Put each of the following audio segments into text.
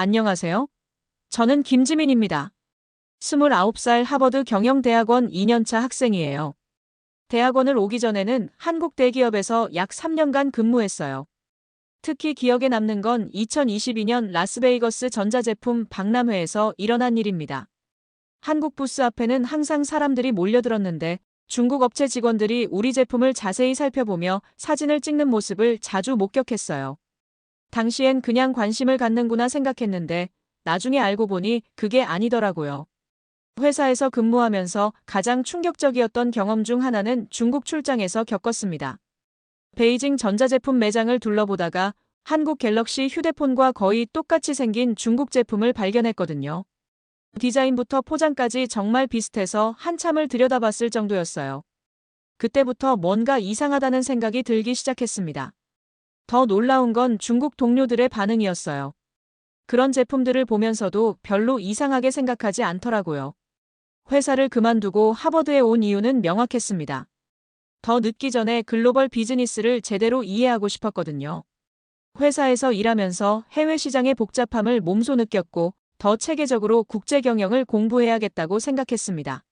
안녕하세요. 저는 김지민입니다. 29살 하버드 경영대학원 2년차 학생이에요. 대학원을 오기 전에는 한국 대기업에서 약 3년간 근무했어요. 특히 기억에 남는 건 2022년 라스베이거스 전자제품 박람회에서 일어난 일입니다. 한국 부스 앞에는 항상 사람들이 몰려들었는데 중국 업체 직원들이 우리 제품을 자세히 살펴보며 사진을 찍는 모습을 자주 목격했어요. 당시엔 그냥 관심을 갖는구나 생각했는데 나중에 알고 보니 그게 아니더라고요. 회사에서 근무하면서 가장 충격적이었던 경험 중 하나는 중국 출장에서 겪었습니다. 베이징 전자제품 매장을 둘러보다가 한국 갤럭시 휴대폰과 거의 똑같이 생긴 중국 제품을 발견했거든요. 디자인부터 포장까지 정말 비슷해서 한참을 들여다봤을 정도였어요. 그때부터 뭔가 이상하다는 생각이 들기 시작했습니다. 더 놀라운 건 중국 동료들의 반응이었어요. 그런 제품들을 보면서도 별로 이상하게 생각하지 않더라고요. 회사를 그만두고 하버드에 온 이유는 명확했습니다. 더 늦기 전에 글로벌 비즈니스를 제대로 이해하고 싶었거든요. 회사에서 일하면서 해외 시장의 복잡함을 몸소 느꼈고 더 체계적으로 국제 경영을 공부해야겠다고 생각했습니다.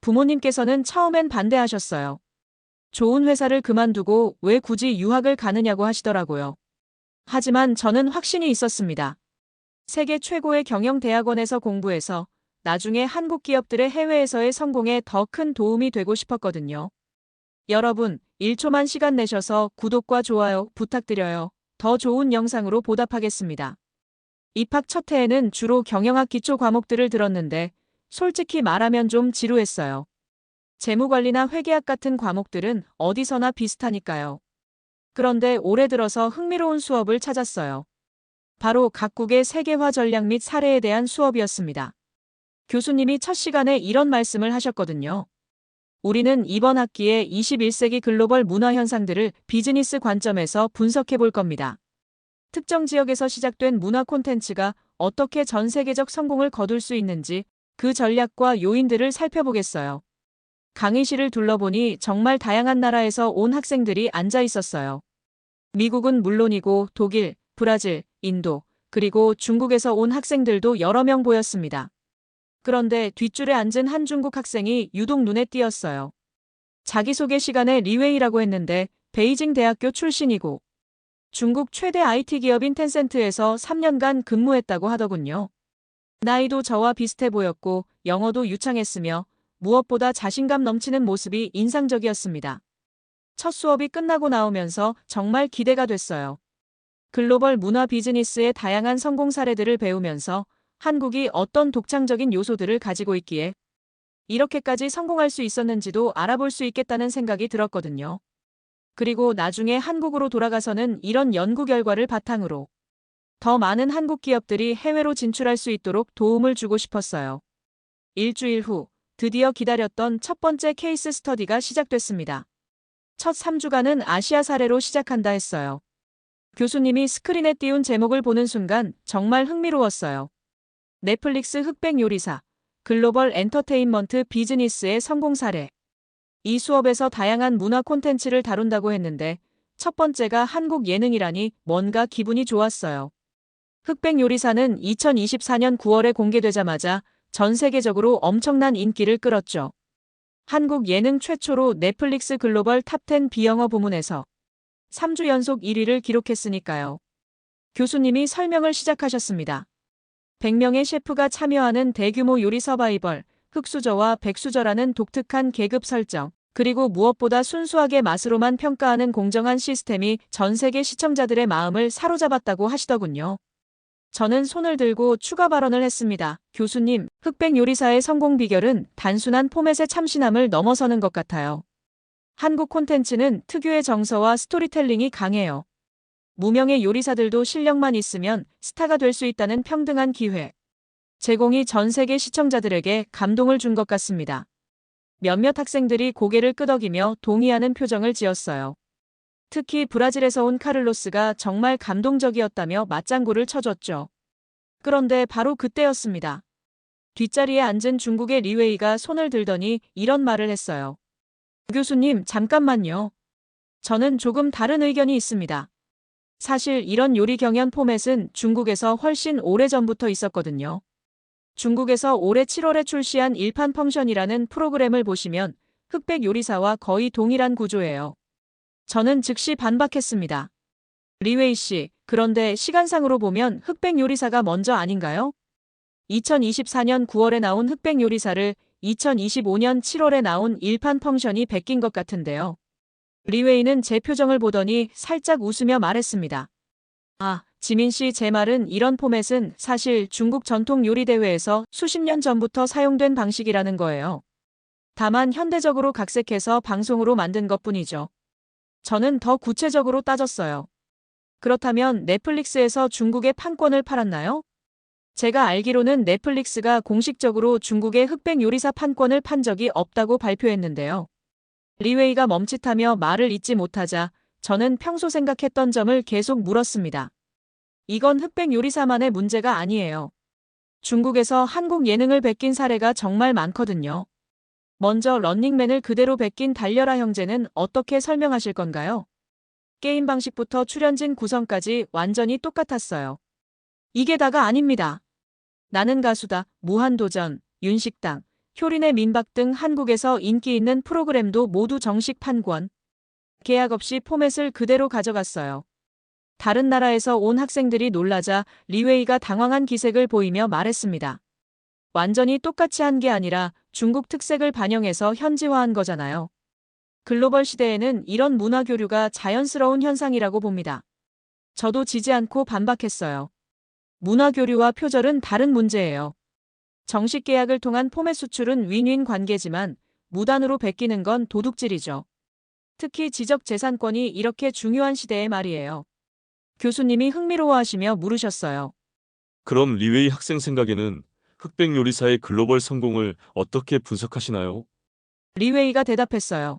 부모님께서는 처음엔 반대하셨어요. 좋은 회사를 그만두고 왜 굳이 유학을 가느냐고 하시더라고요. 하지만 저는 확신이 있었습니다. 세계 최고의 경영대학원에서 공부해서 나중에 한국 기업들의 해외에서의 성공에 더 큰 도움이 되고 싶었거든요. 여러분, 1초만 시간 내셔서 구독과 좋아요 부탁드려요. 더 좋은 영상으로 보답하겠습니다. 입학 첫 해에는 주로 경영학 기초 과목들을 들었는데 솔직히 말하면 좀 지루했어요. 재무관리나 회계학 같은 과목들은 어디서나 비슷하니까요. 그런데 올해 들어서 흥미로운 수업을 찾았어요. 바로 각국의 세계화 전략 및 사례에 대한 수업이었습니다. 교수님이 첫 시간에 이런 말씀을 하셨거든요. 우리는 이번 학기에 21세기 글로벌 문화 현상들을 비즈니스 관점에서 분석해 볼 겁니다. 특정 지역에서 시작된 문화 콘텐츠가 어떻게 전 세계적 성공을 거둘 수 있는지 그 전략과 요인들을 살펴보겠어요. 강의실을 둘러보니 정말 다양한 나라에서 온 학생들이 앉아 있었어요. 미국은 물론이고 독일, 브라질, 인도, 그리고 중국에서 온 학생들도 여러 명 보였습니다. 그런데 뒷줄에 앉은 한 중국 학생이 유독 눈에 띄었어요. 자기소개 시간에 리웨이라고 했는데 베이징 대학교 출신이고 중국 최대 IT 기업인 텐센트에서 3년간 근무했다고 하더군요. 나이도 저와 비슷해 보였고 영어도 유창했으며 무엇보다 자신감 넘치는 모습이 인상적이었습니다. 첫 수업이 끝나고 나오면서 정말 기대가 됐어요. 글로벌 문화 비즈니스의 다양한 성공 사례들을 배우면서 한국이 어떤 독창적인 요소들을 가지고 있기에 이렇게까지 성공할 수 있었는지도 알아볼 수 있겠다는 생각이 들었거든요. 그리고 나중에 한국으로 돌아가서는 이런 연구 결과를 바탕으로 더 많은 한국 기업들이 해외로 진출할 수 있도록 도움을 주고 싶었어요. 일주일 후 드디어 기다렸던 첫 번째 케이스 스터디가 시작됐습니다. 첫 3주간은 아시아 사례로 시작한다 했어요. 교수님이 스크린에 띄운 제목을 보는 순간 정말 흥미로웠어요. 넷플릭스 흑백 요리사, 글로벌 엔터테인먼트 비즈니스의 성공 사례. 이 수업에서 다양한 문화 콘텐츠를 다룬다고 했는데 첫 번째가 한국 예능이라니 뭔가 기분이 좋았어요. 흑백 요리사는 2024년 9월에 공개되자마자 전 세계적으로 엄청난 인기를 끌었죠. 한국 예능 최초로 넷플릭스 글로벌 탑10 비영어 부문에서 3주 연속 1위를 기록했으니까요. 교수님이 설명을 시작하셨습니다. 100명의 셰프가 참여하는 대규모 요리 서바이벌, 흑수저와 백수저라는 독특한 계급 설정, 그리고 무엇보다 순수하게 맛으로만 평가하는 공정한 시스템이 전 세계 시청자들의 마음을 사로잡았다고 하시더군요. 저는 손을 들고 추가 발언을 했습니다. 교수님, 흑백 요리사의 성공 비결은 단순한 포맷의 참신함을 넘어서는 것 같아요. 한국 콘텐츠는 특유의 정서와 스토리텔링이 강해요. 무명의 요리사들도 실력만 있으면 스타가 될 수 있다는 평등한 기회. 제공이 전 세계 시청자들에게 감동을 준 것 같습니다. 몇몇 학생들이 고개를 끄덕이며 동의하는 표정을 지었어요. 특히 브라질에서 온 카를로스가 정말 감동적이었다며 맞장구를 쳐줬죠. 그런데 바로 그때였습니다. 뒷자리에 앉은 중국의 리웨이가 손을 들더니 이런 말을 했어요. 교수님, 잠깐만요. 저는 조금 다른 의견이 있습니다. 사실 이런 요리 경연 포맷은 중국에서 훨씬 오래전부터 있었거든요. 중국에서 올해 7월에 출시한 일판 펑션이라는 프로그램을 보시면 흑백 요리사와 거의 동일한 구조예요. 저는 즉시 반박했습니다. 리웨이 씨, 그런데 시간상으로 보면 흑백 요리사가 먼저 아닌가요? 2024년 9월에 나온 흑백 요리사를 2025년 7월에 나온 일판 펑션이 베낀 것 같은데요. 리웨이는 제 표정을 보더니 살짝 웃으며 말했습니다. 아, 지민 씨, 제 말은 이런 포맷은 사실 중국 전통 요리 대회에서 수십 년 전부터 사용된 방식이라는 거예요. 다만 현대적으로 각색해서 방송으로 만든 것 뿐이죠. 저는 더 구체적으로 따졌어요. 그렇다면 넷플릭스에서 중국의 판권을 팔았나요? 제가 알기로는 넷플릭스가 공식적으로 중국의 흑백 요리사 판권을 판 적이 없다고 발표했는데요. 리웨이가 멈칫하며 말을 잇지 못하자 저는 평소 생각했던 점을 계속 물었습니다. 이건 흑백 요리사만의 문제가 아니에요. 중국에서 한국 예능을 베낀 사례가 정말 많거든요. 먼저 런닝맨을 그대로 베낀 달려라 형제는 어떻게 설명하실 건가요? 게임 방식부터 출연진 구성까지 완전히 똑같았어요. 이게 다가 아닙니다. 나는 가수다, 무한도전, 윤식당, 효린의 민박 등 한국에서 인기 있는 프로그램도 모두 정식 판권. 계약 없이 포맷을 그대로 가져갔어요. 다른 나라에서 온 학생들이 놀라자 리웨이가 당황한 기색을 보이며 말했습니다. 완전히 똑같이 한 게 아니라 중국 특색을 반영해서 현지화한 거잖아요. 글로벌 시대에는 이런 문화 교류가 자연스러운 현상이라고 봅니다. 저도 지지 않고 반박했어요. 문화 교류와 표절은 다른 문제예요. 정식 계약을 통한 포맷 수출은 윈윈 관계지만 무단으로 베끼는 건 도둑질이죠. 특히 지적 재산권이 이렇게 중요한 시대에 말이에요. 교수님이 흥미로워하시며 물으셨어요. 그럼 리웨이 학생 생각에는 흑백 요리사의 글로벌 성공을 어떻게 분석하시나요? 리웨이가 대답했어요.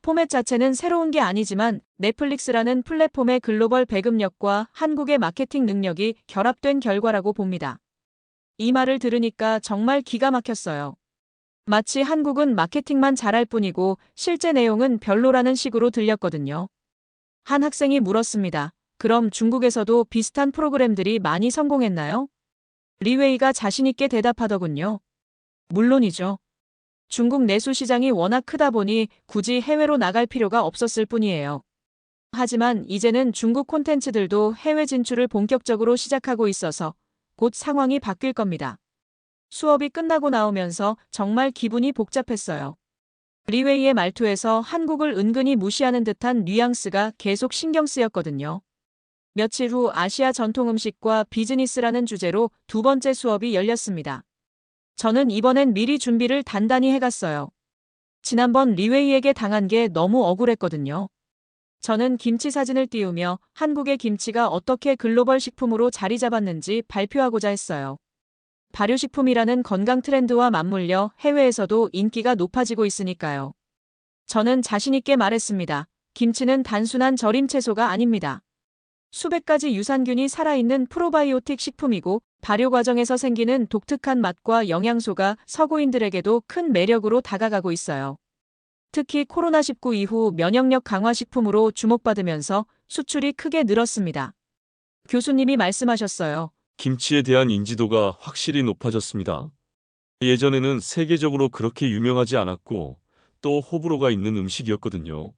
포맷 자체는 새로운 게 아니지만 넷플릭스라는 플랫폼의 글로벌 배급력과 한국의 마케팅 능력이 결합된 결과라고 봅니다. 이 말을 들으니까 정말 기가 막혔어요. 마치 한국은 마케팅만 잘할 뿐이고 실제 내용은 별로라는 식으로 들렸거든요. 한 학생이 물었습니다. 그럼 중국에서도 비슷한 프로그램들이 많이 성공했나요? 리웨이가 자신있게 대답하더군요. 물론이죠. 중국 내수 시장이 워낙 크다 보니 굳이 해외로 나갈 필요가 없었을 뿐이에요. 하지만 이제는 중국 콘텐츠들도 해외 진출을 본격적으로 시작하고 있어서 곧 상황이 바뀔 겁니다. 수업이 끝나고 나오면서 정말 기분이 복잡했어요. 리웨이의 말투에서 한국을 은근히 무시하는 듯한 뉘앙스가 계속 신경 쓰였거든요. 며칠 후 아시아 전통 음식과 비즈니스라는 주제로 두 번째 수업이 열렸습니다. 저는 이번엔 미리 준비를 단단히 해갔어요. 지난번 리웨이에게 당한 게 너무 억울했거든요. 저는 김치 사진을 띄우며 한국의 김치가 어떻게 글로벌 식품으로 자리 잡았는지 발표하고자 했어요. 발효식품이라는 건강 트렌드와 맞물려 해외에서도 인기가 높아지고 있으니까요. 저는 자신있게 말했습니다. 김치는 단순한 절임 채소가 아닙니다. 수백 가지 유산균이 살아있는 프로바이오틱 식품이고 발효 과정에서 생기는 독특한 맛과 영양소가 서구인들에게도 큰 매력으로 다가가고 있어요. 특히 코로나19 이후 면역력 강화 식품으로 주목받으면서 수출이 크게 늘었습니다. 교수님이 말씀하셨어요. 김치에 대한 인지도가 확실히 높아졌습니다. 예전에는 세계적으로 그렇게 유명하지 않았고 또 호불호가 있는 음식이었거든요.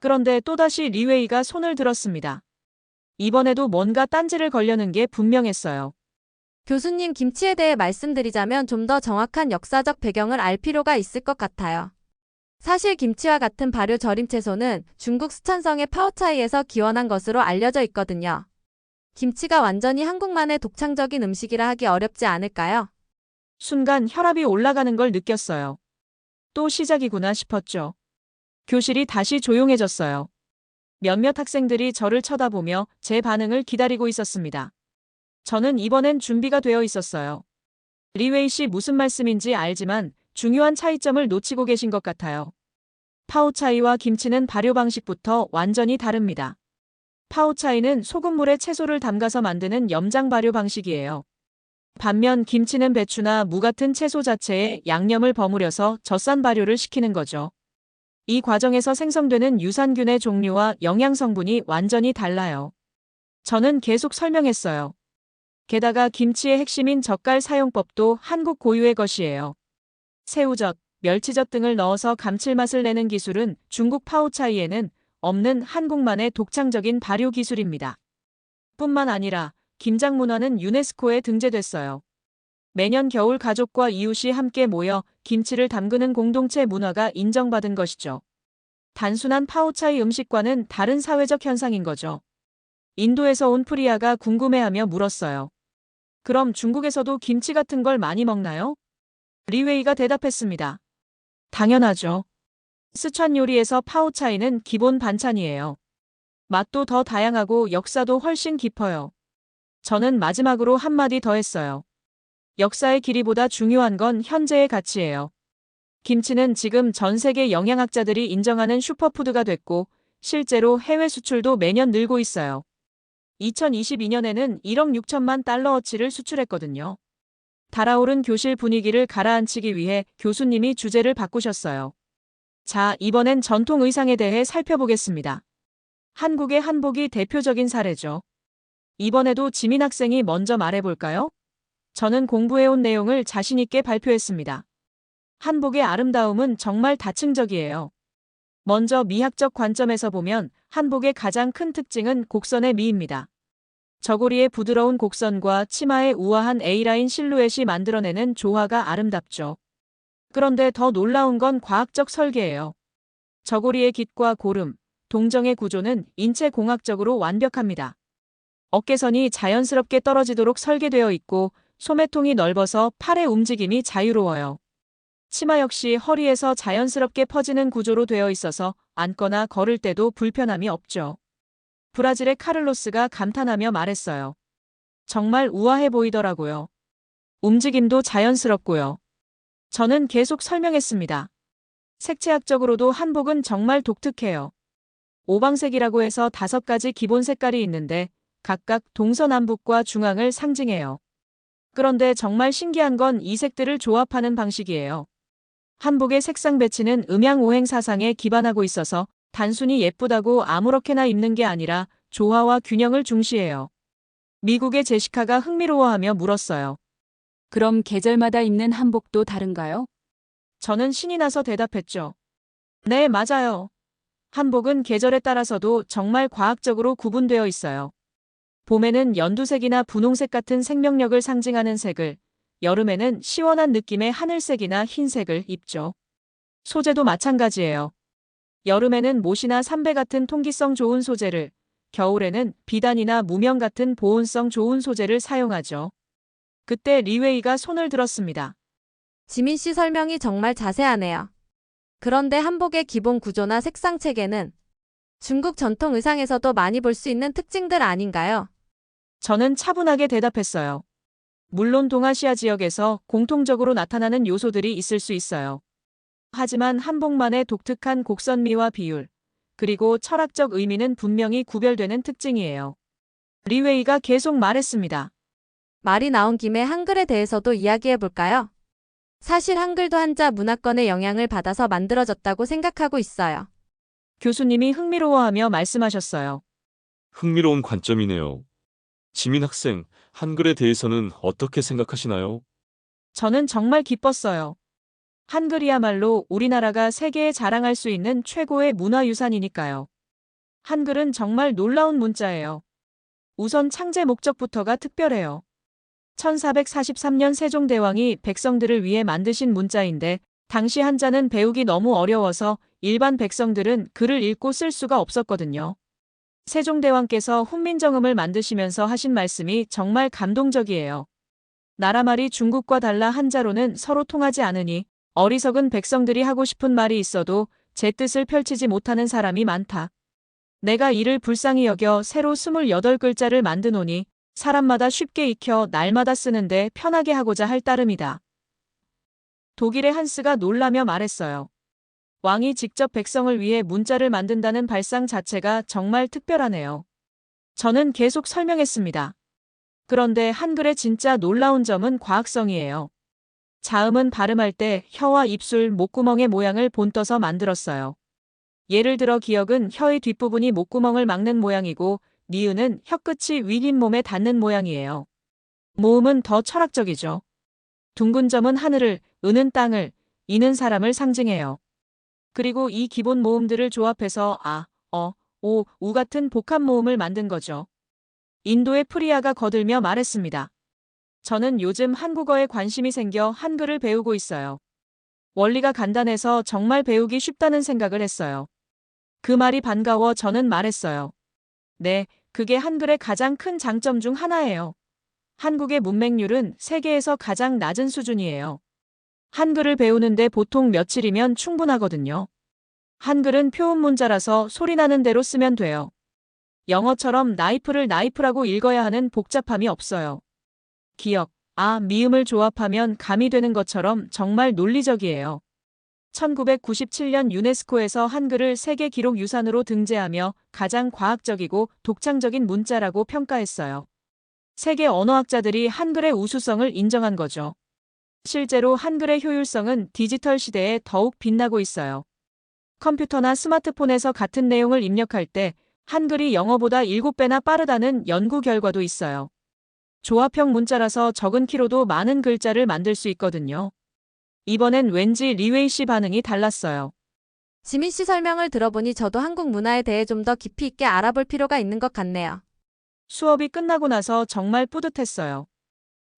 그런데 또다시 리웨이가 손을 들었습니다. 이번에도 뭔가 딴지를 걸려는 게 분명했어요. 교수님 김치에 대해 말씀드리자면 좀 더 정확한 역사적 배경을 알 필요가 있을 것 같아요. 사실 김치와 같은 발효 절임 채소는 중국 스촨성의 파오차이에서 기원한 것으로 알려져 있거든요. 김치가 완전히 한국만의 독창적인 음식이라 하기 어렵지 않을까요? 순간 혈압이 올라가는 걸 느꼈어요. 또 시작이구나 싶었죠. 교실이 다시 조용해졌어요. 몇몇 학생들이 저를 쳐다보며 제 반응을 기다리고 있었습니다. 저는 이번엔 준비가 되어 있었어요. 리웨이 씨 무슨 말씀인지 알지만 중요한 차이점을 놓치고 계신 것 같아요. 파오차이와 김치는 발효 방식부터 완전히 다릅니다. 파오차이는 소금물에 채소를 담가서 만드는 염장 발효 방식이에요. 반면 김치는 배추나 무 같은 채소 자체에 양념을 버무려서 젖산 발효를 시키는 거죠. 이 과정에서 생성되는 유산균의 종류와 영양 성분이 완전히 달라요. 저는 계속 설명했어요. 게다가 김치의 핵심인 젓갈 사용법도 한국 고유의 것이에요. 새우젓, 멸치젓 등을 넣어서 감칠맛을 내는 기술은 중국 파오차이에는 없는 한국만의 독창적인 발효 기술입니다. 뿐만 아니라 김장 문화는 유네스코에 등재됐어요. 매년 겨울 가족과 이웃이 함께 모여 김치를 담그는 공동체 문화가 인정받은 것이죠. 단순한 파오차이 음식과는 다른 사회적 현상인 거죠. 인도에서 온 프리아가 궁금해하며 물었어요. 그럼 중국에서도 김치 같은 걸 많이 먹나요? 리웨이가 대답했습니다. 당연하죠. 스촨 요리에서 파오차이는 기본 반찬이에요. 맛도 더 다양하고 역사도 훨씬 깊어요. 저는 마지막으로 한마디 더 했어요. 역사의 길이보다 중요한 건 현재의 가치예요. 김치는 지금 전 세계 영양학자들이 인정하는 슈퍼푸드가 됐고 실제로 해외 수출도 매년 늘고 있어요. 2022년에는 1억 6천만 달러어치를 수출했거든요. 달아오른 교실 분위기를 가라앉히기 위해 교수님이 주제를 바꾸셨어요. 자, 이번엔 전통 의상에 대해 살펴보겠습니다. 한국의 한복이 대표적인 사례죠. 이번에도 지민 학생이 먼저 말해볼까요? 저는 공부해온 내용을 자신있게 발표했습니다. 한복의 아름다움은 정말 다층적이에요. 먼저 미학적 관점에서 보면 한복의 가장 큰 특징은 곡선의 미입니다. 저고리의 부드러운 곡선과 치마의 우아한 A라인 실루엣이 만들어내는 조화가 아름답죠. 그런데 더 놀라운 건 과학적 설계예요. 저고리의 깃과 고름, 동정의 구조는 인체 공학적으로 완벽합니다. 어깨선이 자연스럽게 떨어지도록 설계되어 있고 소매통이 넓어서 팔의 움직임이 자유로워요. 치마 역시 허리에서 자연스럽게 퍼지는 구조로 되어 있어서 앉거나 걸을 때도 불편함이 없죠. 브라질의 카를로스가 감탄하며 말했어요. 정말 우아해 보이더라고요. 움직임도 자연스럽고요. 저는 계속 설명했습니다. 색채학적으로도 한복은 정말 독특해요. 오방색이라고 해서 다섯 가지 기본 색깔이 있는데 각각 동서남북과 중앙을 상징해요. 그런데 정말 신기한 건 이 색들을 조합하는 방식이에요. 한복의 색상 배치는 음양오행 사상에 기반하고 있어서 단순히 예쁘다고 아무렇게나 입는 게 아니라 조화와 균형을 중시해요. 미국의 제시카가 흥미로워하며 물었어요. 그럼 계절마다 입는 한복도 다른가요? 저는 신이 나서 대답했죠. 네, 맞아요. 한복은 계절에 따라서도 정말 과학적으로 구분되어 있어요. 봄에는 연두색이나 분홍색 같은 생명력을 상징하는 색을, 여름에는 시원한 느낌의 하늘색이나 흰색을 입죠. 소재도 마찬가지예요. 여름에는 못이나 삼배 같은 통기성 좋은 소재를, 겨울에는 비단이나 무명 같은 보온성 좋은 소재를 사용하죠. 그때 리웨이가 손을 들었습니다. 지민 씨 설명이 정말 자세하네요. 그런데 한복의 기본 구조나 색상 체계는 중국 전통 의상에서도 많이 볼 수 있는 특징들 아닌가요? 저는 차분하게 대답했어요. 물론 동아시아 지역에서 공통적으로 나타나는 요소들이 있을 수 있어요. 하지만 한복만의 독특한 곡선미와 비율, 그리고 철학적 의미는 분명히 구별되는 특징이에요. 리웨이가 계속 말했습니다. 말이 나온 김에 한글에 대해서도 이야기해 볼까요? 사실 한글도 한자 문화권의 영향을 받아서 만들어졌다고 생각하고 있어요. 교수님이 흥미로워하며 말씀하셨어요. 흥미로운 관점이네요. 지민 학생, 한글에 대해서는 어떻게 생각하시나요? 저는 정말 기뻤어요. 한글이야말로 우리나라가 세계에 자랑할 수 있는 최고의 문화유산이니까요. 한글은 정말 놀라운 문자예요. 우선 창제 목적부터가 특별해요. 1443년 세종대왕이 백성들을 위해 만드신 문자인데 당시 한자는 배우기 너무 어려워서 일반 백성들은 글을 읽고 쓸 수가 없었거든요. 세종대왕께서 훈민정음을 만드시면서 하신 말씀이 정말 감동적이에요. 나라 말이 중국과 달라 한자로는 서로 통하지 않으니 어리석은 백성들이 하고 싶은 말이 있어도 제 뜻을 펼치지 못하는 사람이 많다. 내가 이를 불쌍히 여겨 새로 28글자를 만드노니 사람마다 쉽게 익혀 날마다 쓰는데 편하게 하고자 할 따름이다. 독일의 한스가 놀라며 말했어요. 왕이 직접 백성을 위해 문자를 만든다는 발상 자체가 정말 특별하네요. 저는 계속 설명했습니다. 그런데 한글의 진짜 놀라운 점은 과학성이에요. 자음은 발음할 때 혀와 입술, 목구멍의 모양을 본떠서 만들었어요. 예를 들어 기억은 혀의 뒷부분이 목구멍을 막는 모양이고 니은은 혀끝이 윗 몸에 닿는 모양이에요. 모음은 더 철학적이죠. 둥근 점은 하늘을, 은은 땅을, 이는 사람을 상징해요. 그리고 이 기본 모음들을 조합해서 아, 어, 오, 우 같은 복합 모음을 만든 거죠. 인도의 프리아가 거들며 말했습니다. 저는 요즘 한국어에 관심이 생겨 한글을 배우고 있어요. 원리가 간단해서 정말 배우기 쉽다는 생각을 했어요. 그 말이 반가워 저는 말했어요. 네, 그게 한글의 가장 큰 장점 중 하나예요. 한국의 문맹률은 세계에서 가장 낮은 수준이에요. 한글을 배우는데 보통 며칠이면 충분하거든요. 한글은 표음 문자라서 소리나는 대로 쓰면 돼요. 영어처럼 나이프를 나이프라고 읽어야 하는 복잡함이 없어요. 기억, 아, 미음을 조합하면 감이 되는 것처럼 정말 논리적이에요. 1997년 유네스코에서 한글을 세계 기록 유산으로 등재하며 가장 과학적이고 독창적인 문자라고 평가했어요. 세계 언어학자들이 한글의 우수성을 인정한 거죠. 실제로 한글의 효율성은 디지털 시대에 더욱 빛나고 있어요. 컴퓨터나 스마트폰에서 같은 내용을 입력할 때 한글이 영어보다 7배나 빠르다는 연구 결과도 있어요. 조합형 문자라서 적은 키로도 많은 글자를 만들 수 있거든요. 이번엔 왠지 리웨이 씨 반응이 달랐어요. 지민 씨 설명을 들어보니 저도 한국 문화에 대해 좀 더 깊이 있게 알아볼 필요가 있는 것 같네요. 수업이 끝나고 나서 정말 뿌듯했어요.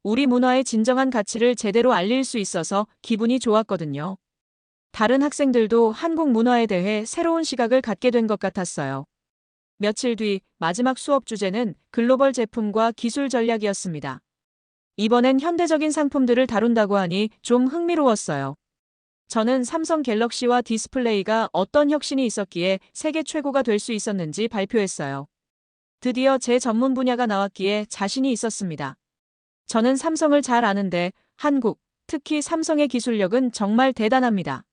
우리 문화의 진정한 가치를 제대로 알릴 수 있어서 기분이 좋았거든요. 다른 학생들도 한국 문화에 대해 새로운 시각을 갖게 된 것 같았어요. 며칠 뒤 마지막 수업 주제는 글로벌 제품과 기술 전략이었습니다. 이번엔 현대적인 상품들을 다룬다고 하니 좀 흥미로웠어요. 저는 삼성 갤럭시와 디스플레이가 어떤 혁신이 있었기에 세계 최고가 될 수 있었는지 발표했어요. 드디어 제 전문 분야가 나왔기에 자신이 있었습니다. 저는 삼성을 잘 아는데 한국, 특히 삼성의 기술력은 정말 대단합니다.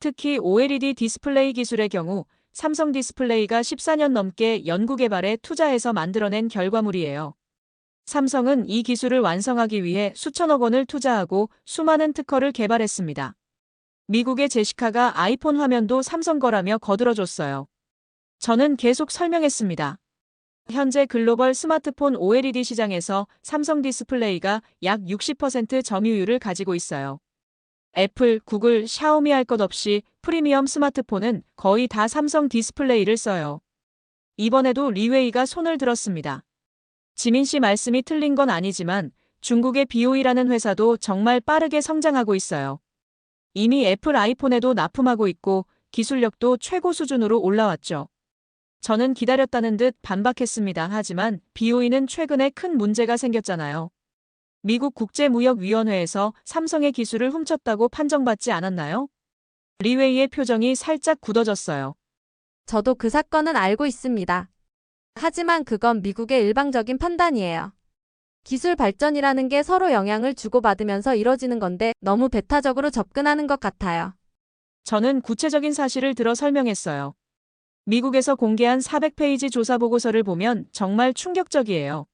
특히 OLED 디스플레이 기술의 경우 삼성 디스플레이가 14년 넘게 연구개발에 투자해서 만들어낸 결과물이에요. 삼성은 이 기술을 완성하기 위해 수천억 원을 투자하고 수많은 특허를 개발했습니다. 미국의 제시카가 아이폰 화면도 삼성 거라며 거들어줬어요. 저는 계속 설명했습니다. 현재 글로벌 스마트폰 OLED 시장에서 삼성 디스플레이가 약 60% 점유율을 가지고 있어요. 애플, 구글, 샤오미 할 것 없이 프리미엄 스마트폰은 거의 다 삼성 디스플레이를 써요. 이번에도 리웨이가 손을 들었습니다. 지민 씨 말씀이 틀린 건 아니지만 중국의 BOE라는 회사도 정말 빠르게 성장하고 있어요. 이미 애플 아이폰에도 납품하고 있고 기술력도 최고 수준으로 올라왔죠. 저는 기다렸다는 듯 반박했습니다. 하지만 BOE는 최근에 큰 문제가 생겼잖아요. 미국 국제무역위원회에서 삼성의 기술을 훔쳤다고 판정받지 않았나요? 리웨이의 표정이 살짝 굳어졌어요. 저도 그 사건은 알고 있습니다. 하지만 그건 미국의 일방적인 판단이에요. 기술 발전이라는 게 서로 영향을 주고받으면서 이뤄지는 건데 너무 배타적으로 접근하는 것 같아요. 저는 구체적인 사실을 들어 설명했어요. 미국에서 공개한 400페이지 조사 보고서를 보면 정말 충격적이에요.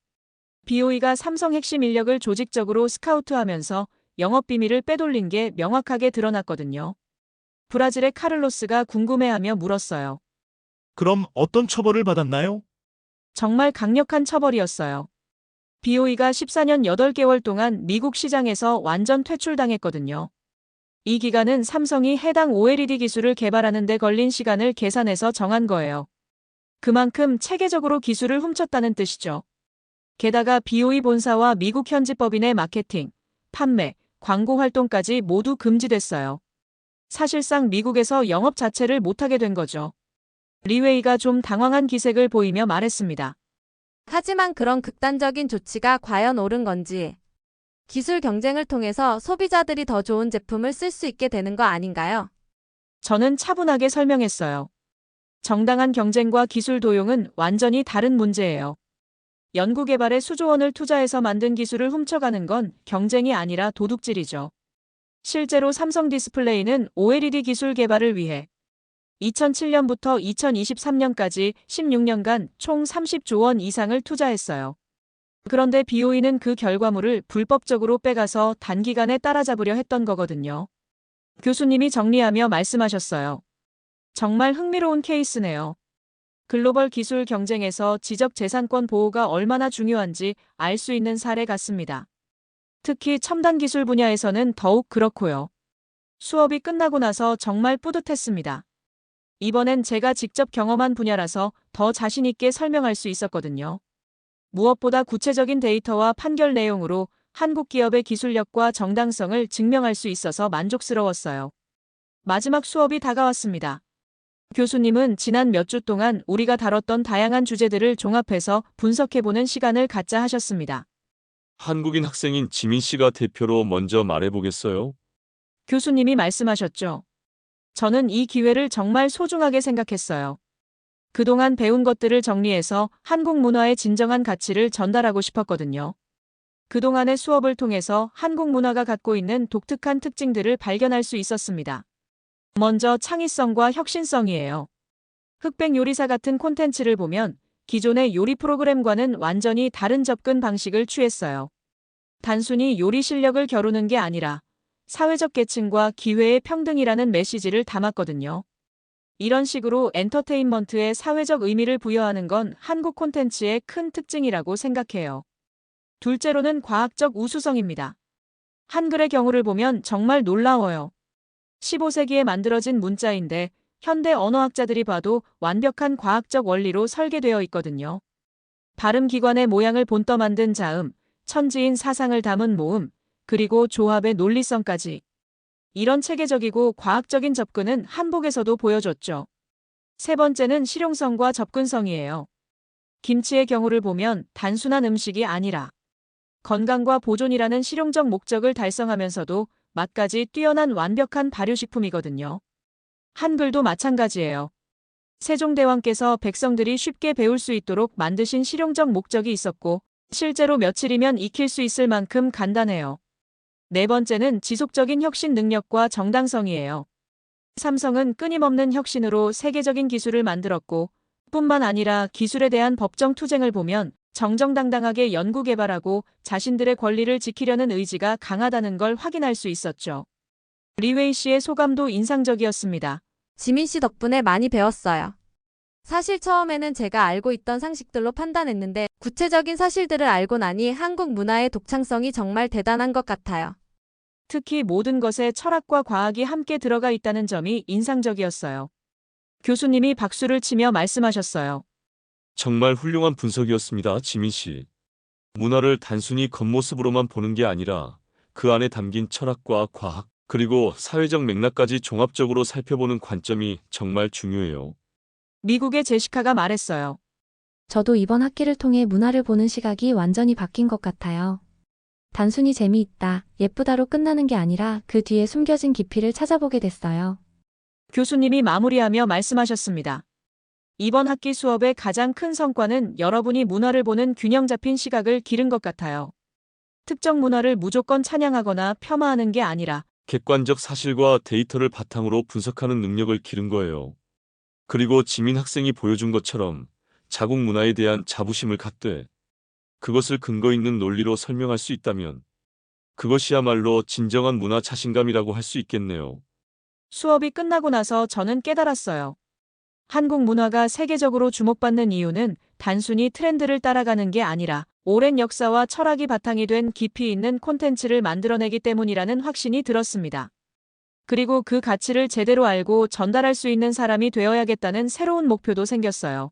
BOE가 삼성 핵심 인력을 조직적으로 스카우트하면서 영업 비밀을 빼돌린 게 명확하게 드러났거든요. 브라질의 카를로스가 궁금해하며 물었어요. 그럼 어떤 처벌을 받았나요? 정말 강력한 처벌이었어요. BOE가 14년 8개월 동안 미국 시장에서 완전 퇴출당했거든요. 이 기간은 삼성이 해당 OLED 기술을 개발하는 데 걸린 시간을 계산해서 정한 거예요. 그만큼 체계적으로 기술을 훔쳤다는 뜻이죠. 게다가 BOE 본사와 미국 현지 법인의 마케팅, 판매, 광고 활동까지 모두 금지됐어요. 사실상 미국에서 영업 자체를 못하게 된 거죠. 리웨이가 좀 당황한 기색을 보이며 말했습니다. 하지만 그런 극단적인 조치가 과연 옳은 건지 기술 경쟁을 통해서 소비자들이 더 좋은 제품을 쓸 수 있게 되는 거 아닌가요? 저는 차분하게 설명했어요. 정당한 경쟁과 기술 도용은 완전히 다른 문제예요. 연구개발에 수조 원을 투자해서 만든 기술을 훔쳐가는 건 경쟁이 아니라 도둑질이죠. 실제로 삼성 디스플레이는 OLED 기술 개발을 위해 2007년부터 2023년까지 16년간 총 30조 원 이상을 투자했어요. 그런데 BOE는 그 결과물을 불법적으로 빼가서 단기간에 따라잡으려 했던 거거든요. 교수님이 정리하며 말씀하셨어요. 정말 흥미로운 케이스네요. 글로벌 기술 경쟁에서 지적 재산권 보호가 얼마나 중요한지 알 수 있는 사례 같습니다. 특히 첨단 기술 분야에서는 더욱 그렇고요. 수업이 끝나고 나서 정말 뿌듯했습니다. 이번엔 제가 직접 경험한 분야라서 더 자신있게 설명할 수 있었거든요. 무엇보다 구체적인 데이터와 판결 내용으로 한국 기업의 기술력과 정당성을 증명할 수 있어서 만족스러웠어요. 마지막 수업이 다가왔습니다. 교수님은 지난 몇 주 동안 우리가 다뤘던 다양한 주제들을 종합해서 분석해보는 시간을 갖자 하셨습니다. 한국인 학생인 지민 씨가 대표로 먼저 말해보겠어요? 교수님이 말씀하셨죠. 저는 이 기회를 정말 소중하게 생각했어요. 그동안 배운 것들을 정리해서 한국 문화의 진정한 가치를 전달하고 싶었거든요. 그동안의 수업을 통해서 한국 문화가 갖고 있는 독특한 특징들을 발견할 수 있었습니다. 먼저 창의성과 혁신성이에요. 흑백 요리사 같은 콘텐츠를 보면 기존의 요리 프로그램과는 완전히 다른 접근 방식을 취했어요. 단순히 요리 실력을 겨루는 게 아니라 사회적 계층과 기회의 평등이라는 메시지를 담았거든요. 이런 식으로 엔터테인먼트에 사회적 의미를 부여하는 건 한국 콘텐츠의 큰 특징이라고 생각해요. 둘째로는 과학적 우수성입니다. 한글의 경우를 보면 정말 놀라워요. 15세기에 만들어진 문자인데 현대 언어학자들이 봐도 완벽한 과학적 원리로 설계되어 있거든요. 발음 기관의 모양을 본떠 만든 자음, 천지인 사상을 담은 모음, 그리고 조합의 논리성까지. 이런 체계적이고 과학적인 접근은 한복에서도 보여줬죠. 세 번째는 실용성과 접근성이에요. 김치의 경우를 보면 단순한 음식이 아니라 건강과 보존이라는 실용적 목적을 달성하면서도 맛까지 뛰어난 완벽한 발효식품이거든요. 한글도 마찬가지예요. 세종대왕께서 백성들이 쉽게 배울 수 있도록 만드신 실용적 목적이 있었고, 실제로 며칠이면 익힐 수 있을 만큼 간단해요. 네 번째는 지속적인 혁신 능력과 정당성이에요. 삼성은 끊임없는 혁신으로 세계적인 기술을 만들었고, 뿐만 아니라 기술에 대한 법정 투쟁을 보면 정정당당하게 연구 개발하고 자신들의 권리를 지키려는 의지가 강하다는 걸 확인할 수 있었죠. 리웨이 씨의 소감도 인상적이었습니다. 지민 씨 덕분에 많이 배웠어요. 사실 처음에는 제가 알고 있던 상식들로 판단했는데 구체적인 사실들을 알고 나니 한국 문화의 독창성이 정말 대단한 것 같아요. 특히 모든 것에 철학과 과학이 함께 들어가 있다는 점이 인상적이었어요. 교수님이 박수를 치며 말씀하셨어요. 정말 훌륭한 분석이었습니다, 지민 씨. 문화를 단순히 겉모습으로만 보는 게 아니라 그 안에 담긴 철학과 과학, 그리고 사회적 맥락까지 종합적으로 살펴보는 관점이 정말 중요해요. 미국의 제시카가 말했어요. 저도 이번 학기를 통해 문화를 보는 시각이 완전히 바뀐 것 같아요. 단순히 재미있다, 예쁘다로 끝나는 게 아니라 그 뒤에 숨겨진 깊이를 찾아보게 됐어요. 교수님이 마무리하며 말씀하셨습니다. 이번 학기 수업의 가장 큰 성과는 여러분이 문화를 보는 균형 잡힌 시각을 기른 것 같아요. 특정 문화를 무조건 찬양하거나 폄하하는 게 아니라 객관적 사실과 데이터를 바탕으로 분석하는 능력을 기른 거예요. 그리고 지민 학생이 보여준 것처럼 자국 문화에 대한 자부심을 갖되 그것을 근거 있는 논리로 설명할 수 있다면 그것이야말로 진정한 문화 자신감이라고 할 수 있겠네요. 수업이 끝나고 나서 저는 깨달았어요. 한국 문화가 세계적으로 주목받는 이유는 단순히 트렌드를 따라가는 게 아니라 오랜 역사와 철학이 바탕이 된 깊이 있는 콘텐츠를 만들어내기 때문이라는 확신이 들었습니다. 그리고 그 가치를 제대로 알고 전달할 수 있는 사람이 되어야겠다는 새로운 목표도 생겼어요.